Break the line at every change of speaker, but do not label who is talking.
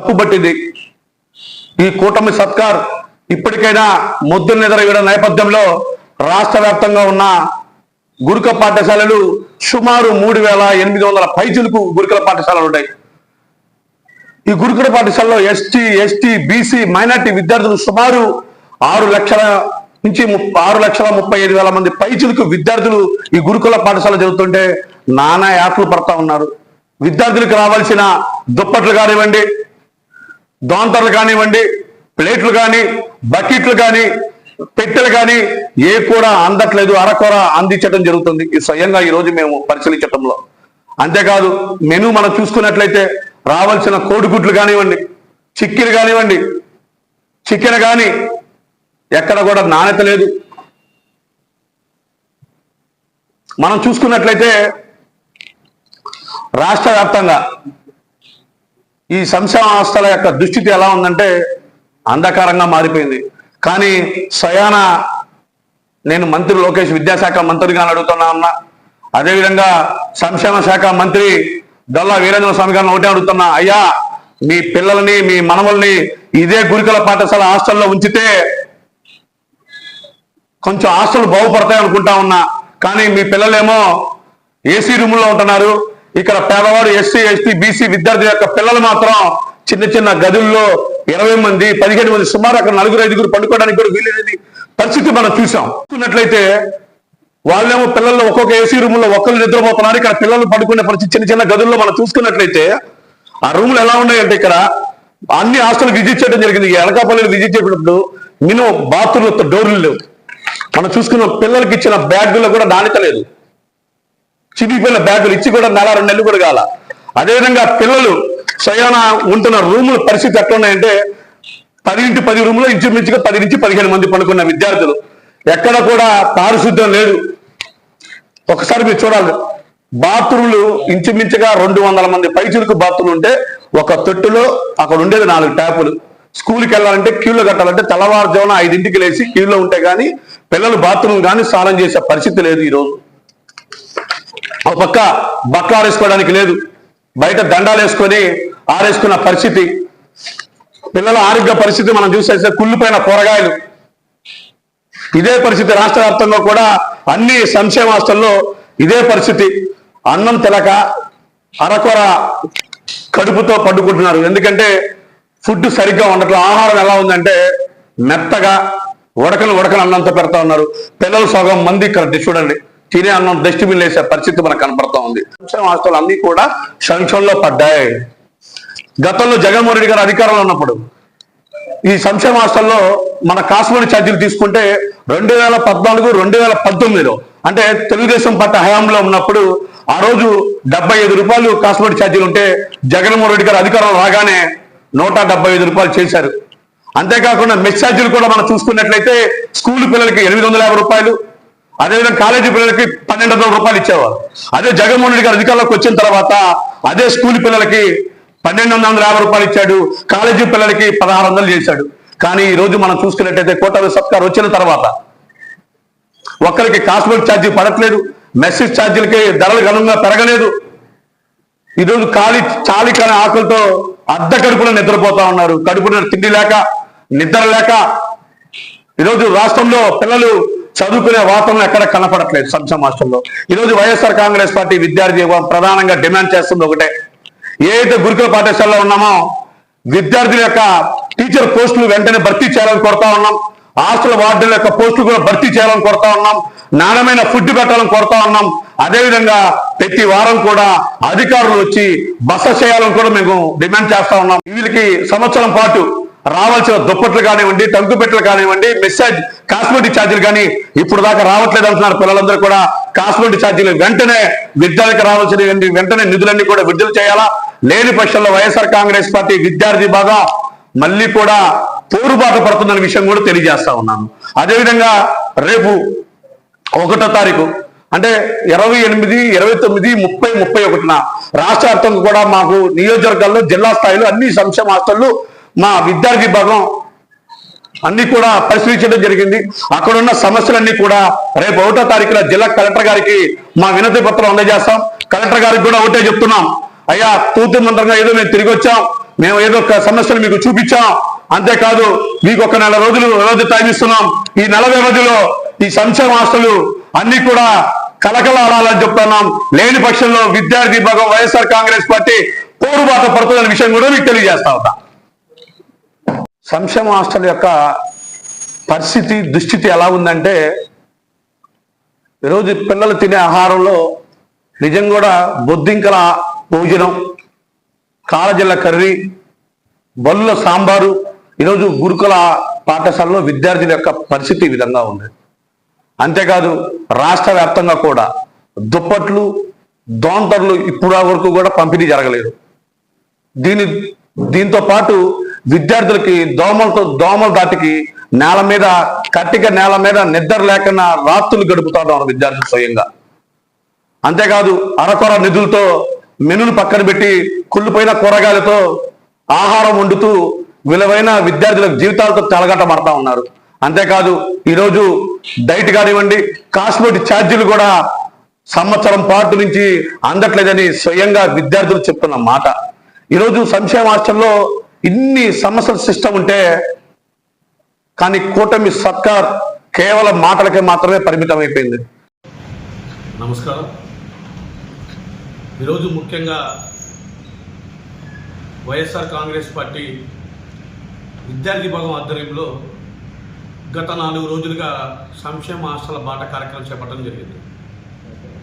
తప్పుబట్టింది ఈ కూటమి సత్కార్ ఇప్పటికైనా మొద్దు నిద్రవేయడం నేపథ్యంలో రాష్ట్ర వ్యాప్తంగా ఉన్న గురుకుల పాఠశాలలు సుమారు మూడు వేల ఎనిమిది వందల పైచులకు గురుకుల పాఠశాలలు ఉన్నాయి. ఈ గురుకుల పాఠశాలలో ఎస్టీ ఎస్టీ బీసీ మైనార్టీ విద్యార్థులు సుమారు ఆరు లక్షల నుంచి ఆరు లక్షల ముప్పై ఐదు వేల మంది పైచులకు విద్యార్థులు ఈ గురుకుల పాఠశాల చదువుతుంటే నానా యాప్లు పడతా ఉన్నారు. విద్యార్థులకు రావాల్సిన దుప్పట్లు కానివ్వండి దోంతర్లు కానివ్వండి ప్లేట్లు కానీ బకెట్లు కానీ పెట్టెలు కానీ ఏ కూడా అందట్లేదు అరకూర అందించడం జరుగుతుంది. ఇది స్వయంగా ఈ రోజు మేము పరిశీలించటంలో. అంతేకాదు మెను మనం చూసుకున్నట్లయితే రావాల్సిన కోడిగుడ్లు కానివ్వండి చిక్కిలు కానివ్వండి చికెన్ కానీ ఎక్కడ కూడా నాణ్యత లేదు. మనం చూసుకున్నట్లయితే రాష్ట్ర వ్యాప్తంగా ఈ సంక్షేమ సంస్థల యొక్క దుస్థితి ఎలా ఉందంటే అంధకారంగా మారిపోయింది. కానీ సయాన నేను మంత్రి లోకేష్ విద్యాశాఖ మంత్రిగా అడుగుతున్నా ఉన్నా అదేవిధంగా సంక్షేమ శాఖ మంత్రి దొల్లా వీరేంద్ర స్వామి గారిని ఒకటే అడుగుతున్నా అయ్యా మీ పిల్లల్ని మీ మనవల్ని ఇదే గురుకుల పాఠశాల హాస్టల్లో ఉంచితే కొంచెం హాస్టల్ బాగుపడతాయి అనుకుంటా ఉన్నా. కానీ మీ పిల్లలేమో ఏసీ రూముల్లో ఉంటున్నారు ఇక్కడ పేదవాడు ఎస్సీ ఎస్టీ బీసీ విద్యార్థి యొక్క పిల్లలు మాత్రం చిన్న చిన్న గదుల్లో ఇరవై మంది పదిహేను మంది సుమారు అక్కడ నలుగురు ఐదుగురు పండుకోవడానికి కూడా వీలైనది పరిస్థితి మనం చూసాం. చూసుకున్నట్లయితే వాళ్ళేమో పిల్లలు ఒక్కొక్క ఏసీ రూముల్లో ఒక్కరు నిద్రపోతున్నారు. ఇక్కడ పిల్లలు పడుకునే పరిస్థితి చిన్న చిన్న గదుల్లో మనం చూసుకున్నట్లయితే ఆ రూములు ఎలా ఉన్నాయంటే ఇక్కడ అన్ని హాస్టల్ విజిట్ చేయడం జరిగింది. ఈ విజిట్ చేసినప్పుడు మినిమం బాత్రూమ్లతో డోర్లు లేవు. మనం చూసుకున్న పిల్లలకి ఇచ్చిన బ్యాగుల్లో కూడా నాణ్యత లేదు. చిరిగిపోయిన బ్యాగులు ఇచ్చి కూడా నెల రెండు నెలలు కూడా కాల. అదేవిధంగా పిల్లలు స్వయాన ఉంటున్న రూముల పరిస్థితి ఎట్లున్నాయంటే పది ఇంటి పది రూములో ఇంచుమించుగా పది నుంచి పదిహేను మంది పడుకున్న విద్యార్థులు. ఎక్కడ కూడా పారిశుద్ధ్యం లేదు. ఒకసారి మీరు చూడాలి. బాత్రూమ్లు ఇంచుమించుగా రెండు వందల మంది పైచులకు బాత్రూమ్ ఉంటే ఒక తొట్టులో అక్కడ ఉండేది నాలుగు ట్యాపులు. స్కూల్కి వెళ్ళాలంటే క్యూలో కట్టాలంటే తెల్లవారుజామున ఐదింటికి లేచి క్యూలో ఉంటే కానీ పిల్లలు బాత్రూమ్ కానీ స్నానం చేసే పరిస్థితి లేదు ఈరోజు. ఒక పక్క బట్టలు ఆరేసుకోవడానికి లేదు. బయట దండాలు వేసుకొని ఆరేసుకున్న పరిస్థితి. పిల్లల ఆరోగ్య పరిస్థితి మనం చూసేస్తే కుళ్ళిపోయిన కూరగాయలు. ఇదే పరిస్థితి రాష్ట్ర వ్యాప్తంగా కూడా అన్ని సంక్షేమ ఆస్తుల్లో ఇదే పరిస్థితి. అన్నం తినక అరకొర కడుపుతో పడుకుంటున్నారు. ఎందుకంటే ఫుడ్ సరిగ్గా ఉండట్లేదు ఆహారం ఎలా ఉందంటే మెత్తగా ఉడకలు ఉడకలు అన్నంతో పెడతా ఉన్నారు. పిల్లలు సగం మంది ఇక్కడ చూడండి. తినే అన్నం డస్ట్బిన్ వేసే పరిస్థితి మనకు కనపడతా ఉంది. సంక్షేమ హాస్టల్ అన్ని కూడా సంక్షేమంలో పడ్డాయి. గతంలో జగన్మోహన్ రెడ్డి గారు అధికారంలో ఉన్నప్పుడు ఈ సంక్షేమ హాస్టల్లో మన కాస్మెటి ఛార్జీలు తీసుకుంటే రెండు వేల పద్నాలుగు రెండు వేల పంతొమ్మిదిలో అంటే తెలుగుదేశం పార్టీ హయాంలో ఉన్నప్పుడు ఆ రోజు డెబ్బై ఐదు రూపాయలు కాస్మెటి ఛార్జీలు ఉంటే జగన్మోహన్ రెడ్డి గారు అధికారం రాగానే నూట డెబ్బై ఐదు రూపాయలు చేశారు. అంతేకాకుండా మెస్ ఛార్జీలు కూడా మనం చూసుకున్నట్లయితే స్కూల్ పిల్లలకి ఎనిమిది వందల యాభై రూపాయలు అదేవిధంగా కాలేజీ పిల్లలకి పన్నెండు వందల రూపాయలు ఇచ్చేవారు. అదే జగన్మోహన్ రెడ్డి గారు అధికారంలోకి వచ్చిన తర్వాత అదే స్కూల్ పిల్లలకి పన్నెండు వందల యాభై రూపాయలు ఇచ్చాడు కాలేజీ పిల్లలకి పదహారు వందలు చేశాడు. కానీ ఈ రోజు మనం చూసుకున్నట్టయితే కోటమి సర్కార్ వచ్చిన తర్వాత ఒక్కరికి కాస్మెటిక్ ఛార్జీ పడట్లేదు మెసేజ్ ఛార్జీలకి ధరలు ఘనంగా పెరగలేదు. ఈరోజు ఖాళీ చాలి కాని ఆకలితో అర్ధ కడుపున నిద్రపోతా ఉన్నారు. కడుపున తిండి లేక నిద్ర లేక. ఈరోజు రాష్ట్రంలో పిల్లలు చదువుకునే వాతావరణం ఎక్కడ కనపడట్లేదు సంక్షేమ హాస్టల్లో ఈరోజు వైఎస్ఆర్ కాంగ్రెస్ పార్టీ విద్యార్థి ప్రధానంగా డిమాండ్ చేస్తుంది ఒకటే. ఏదైతే గురుకుల పాఠశాలలో ఉన్నామో విద్యార్థుల యొక్క టీచర్ పోస్టులు వెంటనే భర్తీ చేయాలని కోరుతా ఉన్నాం. హాస్టల్ వార్డుల యొక్క పోస్టులు కూడా భర్తీ చేయాలని కోరుతా ఉన్నాం. నాణ్యమైన ఫుడ్ పెట్టాలని కోరుతా ఉన్నాం. అదేవిధంగా ప్రతి వారం కూడా అధికారులు వచ్చి బస చేయాలని కూడా మేము డిమాండ్ చేస్తా ఉన్నాం. వీళ్ళకి సంవత్సరం పాటు రావాల్సిన దుప్పట్లు కానివ్వండి టంకు పెట్టలు కానివ్వండి మెసేజ్ కాస్మెటిక్ ఛార్జీలు కానీ ఇప్పుడు దాకా రావట్లేదు అంటున్నారు పిల్లలందరూ కూడా. కాస్మెటిక్ ఛార్జీలు వెంటనే విద్యార్థికి రావాల్సిన వెంటనే నిధులన్నీ కూడా విడుదల చేయాలా? లేని పక్షంలో వైఎస్ఆర్ కాంగ్రెస్ పార్టీ విద్యార్థి బాగా మళ్ళీ కూడా పోరుబాట పడుతుందనే విషయం కూడా తెలియజేస్తా ఉన్నాను. అదేవిధంగా రేపు ఒకటో తారీఖు అంటే ఇరవై ఎనిమిది ఇరవై తొమ్మిది ముప్పై ముప్పై ఒకటిన రాష్ట్ర వ్యాప్తంగా కూడా మాకు నియోజకవర్గాల్లో జిల్లా స్థాయిలో అన్ని సంక్షేమ హాస్టళ్ళు మా విద్యార్థి విభాగం అన్ని కూడా పరిశీలించడం జరిగింది. అక్కడ ఉన్న సమస్యలన్నీ కూడా రేపు ఒకటో తారీఖున జిల్లా కలెక్టర్ గారికి మా వినతి పత్రం అందజేస్తాం. కలెక్టర్ గారికి కూడా ఒకటే చెప్తున్నాం. అయ్యా తూతు మంత్రంగా ఏదో మేము తిరిగి వచ్చాం. మేము ఏదో ఒక సమస్యలు మీకు చూపించాం. అంతేకాదు మీకు ఒక నెల రోజులు వ్యవధి టైం ఇస్తున్నాం. ఈ నెల వ్యవధిలో ఈ సంక్షేమ ఆస్తులు అన్ని కూడా కలకలాడాలని చెప్తున్నాం. లేని పక్షంలో విద్యార్థి విభాగం వైఎస్ఆర్ కాంగ్రెస్ పార్టీ పోరుబాట పడుతుందనే విషయం కూడా మీకు తెలియజేస్తా ఉంటా సంక్షేమ హాస్టల్ యొక్క పరిస్థితి దుస్థితి ఎలా ఉందంటే ఈరోజు పిల్లలు తినే ఆహారంలో నిజం కూడా బొద్దింకల భోజనం కాళ్ళజిల్ల కర్రీ బల్లుల సాంబారు ఈరోజు గురుకుల పాఠశాలలో విద్యార్థుల యొక్క పరిస్థితి ఈ విధంగా ఉంది. అంతేకాదు రాష్ట్ర వ్యాప్తంగా కూడా దుప్పట్లు దోంతర్లు ఇప్పుడు వరకు కూడా పంపిణీ జరగలేదు. దీని దీంతో పాటు విద్యార్థులకి దోమలతో దోమల దాటికి నేల మీద కట్టిక నేల మీద నిద్ర లేకుండా రాత్రులు గడుపుతాడు మన విద్యార్థులు స్వయంగా. అంతేకాదు అరకొర నిధులతో మెనును పక్కన పెట్టి కుళ్ళిపోయిన కూరగాయలతో ఆహారం వండుతూ విలువైన విద్యార్థుల జీవితాలతో తెలగట పడతా ఉన్నారు. అంతేకాదు ఈరోజు డైట్ కానివ్వండి కాస్మెటిక్ ఛార్జీలు కూడా సంవత్సరం పాటు నుంచి అందట్లేదని స్వయంగా విద్యార్థులు చెప్తున్న మాట. ఈరోజు సంక్షేమ హాస్టల్లో ఇన్ని సమస్యల సిస్టమ్ ఉంటే కానీ కూటమి సర్కార్ కేవలం మాటలకే మాత్రమే పరిమితం అయిపోయింది
నమస్కారం. ఈరోజు ముఖ్యంగా వైఎస్ఆర్ కాంగ్రెస్ పార్టీ విద్యార్థి భాగం ఆధ్వర్యంలో గత నాలుగు రోజులుగా సంక్షేమ ఆశల బాట కార్యక్రమం చేపట్టడం జరిగింది.